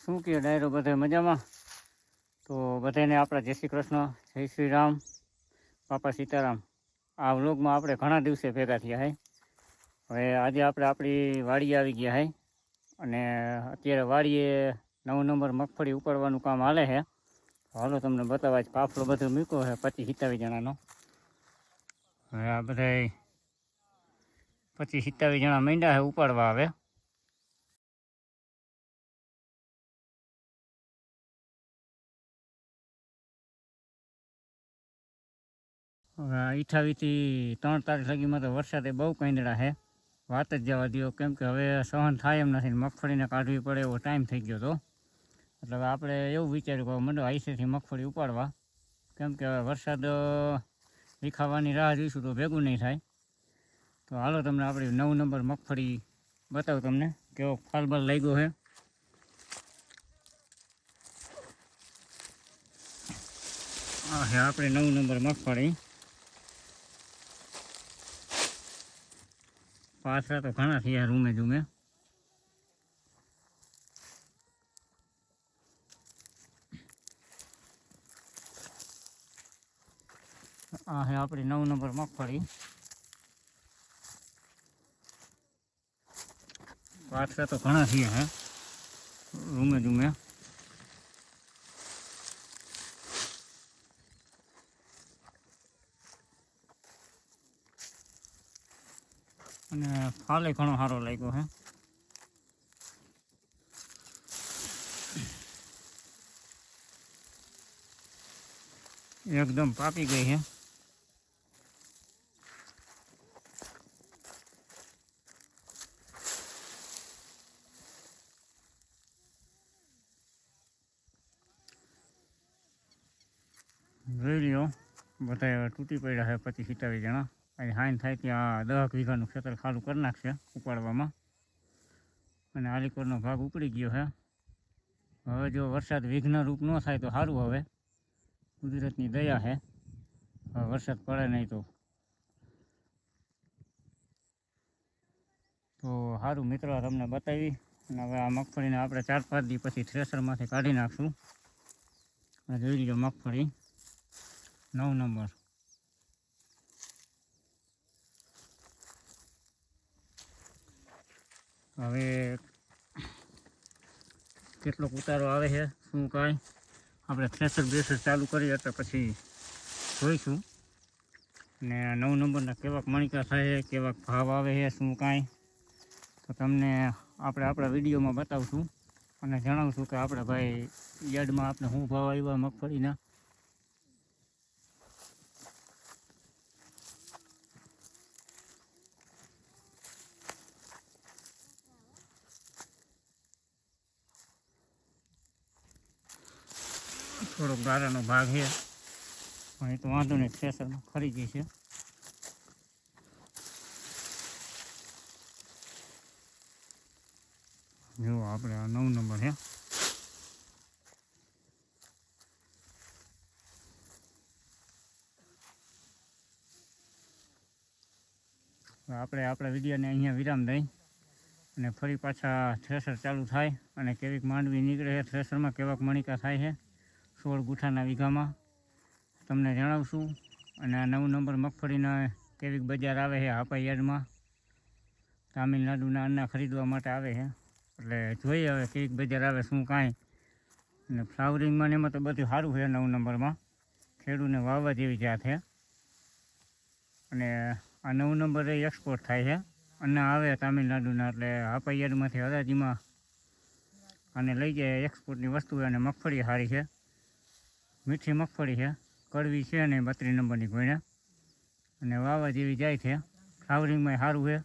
શું કહે ડાયરો બધે મજામાં? તો બધાને આપણા જય શ્રી કૃષ્ણ, જય શ્રી રામ, બાપા સીતારામ. આ વ્લોગમાં આપણે ઘણા દિવસે ભેગા થયા હે. હવે આજે આપણે આપણી વાડી આવી ગયા હે. અને અત્યારે વાડીએ નવ નંબર મગફળી ઉપાડવાનું કામ હાલે છે હાલો તમને બતાવવા જ પાફલો બધો મૂક્યો છે પચીસ સિત્તાવીસ જણાનો. હવે આ બધા પચીસ સિત્તાવીસ જણા મીંડા છે ઉપાડવા આવે અઠાવીસથી ત્રણ તારીખ સુધીમાં તો વરસાદે બહુ કાંદડા છે વાત જ જવા દો કેમ કે હવે સહન થાય એમ નથી મગફળીને કાઢવી પડે એવો ટાઈમ થઈ ગયો હતો એટલે આપણે એવું વિચાર્યું કે મંડો આઈસેથી મગફળી ઉપાડવા. કેમ કે હવે વરસાદ વિખાવાની રાહ જોઈશું તો ભેગું નહીં થાય. તો હાલો તમને આપણી નવ નંબર મગફળી બતાવું તમને કેવો ફાલબાલ લાગ્યો છે આ છે આપણે નવ નંબર મગફળી. પાછા તો ઘણા થયા રૂમે જુમે આ છે આપણી નવ નંબર મગફળી પાછા તો ઘણા થયા હે રૂમે જુમે અને ફાલે ઘણો સારો લાગ્યો હે. એકદમ પાકી ગઈ છે જોઈ લ્યો બધા હવે તૂટી પડ્યા છે પચીસ સિત્તાવીસ જણા. અને હાઈન થાય ત્યાં દસ વીઘાનું ખેતર ખાલું કરી નાખશે ઉપાડવામાં. અને આલીકોરનો ભાગ ઉપડી ગયો છે હવે જો વરસાદ વિઘ્ન રૂપ ન થાય તો સારું હવે. કુદરતની દયા છે હવે વરસાદ પડે નહીં તો. તો સારું મિત્રો, આ તમને બતાવી. અને હવે આ મગફળીને આપણે ચાર પાંચ દી પછી થ્રેસરમાંથી કાઢી નાખશું. અને જોઈ લીધો મગફળી. નવ નંબર. હવે કેટલોક ઉતારો આવે છે, શું કાંઈ? આપણે થ્રેસર બ્રેસર ચાલુ કરીએ તો પછી જોઈશું. ને નવ નંબરના કેવાક મણિકા થાય કેવાક ભાવ આવે છે, શું કાંઈ. તો તમને આપણે આપણા વિડીયોમાં બતાવશું અને જણાવશું કે આપણે ભાઈ યાર્ડમાં આપણે શું ભાવ આવ્યા મગફળીના. થોડોક ગારાનો ભાગ છે. પણ એ તો વાંધો નહીં થ્રેસરમાં ખરી ગઈ છે. જો આપણે આ નવ નંબર છે. આપણે આપણા વિડીયોને અહીંયા વિરામ દઈ અને ફરી પાછા થ્રેસર ચાલુ થાય અને કેવીક માંડવી નીકળે છે, થ્રેસરમાં કેવાક મણિકા થાય છે. સોળ ગુઠાના વીઘામાં. તમને જણાવશું. અને આ નવ નંબર મગફળીના કેવીક બજાર આવે છે હાપા યાર્ડમાં. તામિલનાડુના અન્ના ખરીદવા માટે આવે છે. એટલે જોઈએ હવે કેવીક બજાર આવે, શું કાંઈ. અને ફ્લાવરિંગમાં એમાં તો બધું સારું છે નવ નંબરમાં. ખેડૂને વાવવા જેવી જાત છે. અને આ નવ નંબર એક્સપોર્ટ થાય છે. અન્ના આવે તામિલનાડુના, એટલે હાપા યાર્ડમાંથી હરાજીમાં અને લઈ જાય. એક્સપોર્ટની વસ્તુ અને મગફળી સારી છે. મીઠી મગફળી છે, કડવી છે ને બત્રીસ નંબરની ગોણ્યા અને વાવા જેવી જાય છે. ફ્લાવરિંગમાં સારું છે.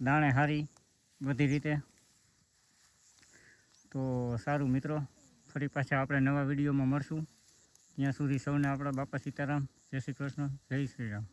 દાણે સારી બધી રીતે. તો સારું મિત્રો, ફરી પાછા આપણે નવા વિડીયોમાં મળશું. ત્યાં સુધી સૌને આપણા બાપા સીતારામ, જય શ્રી કૃષ્ણ, જય શ્રી રામ.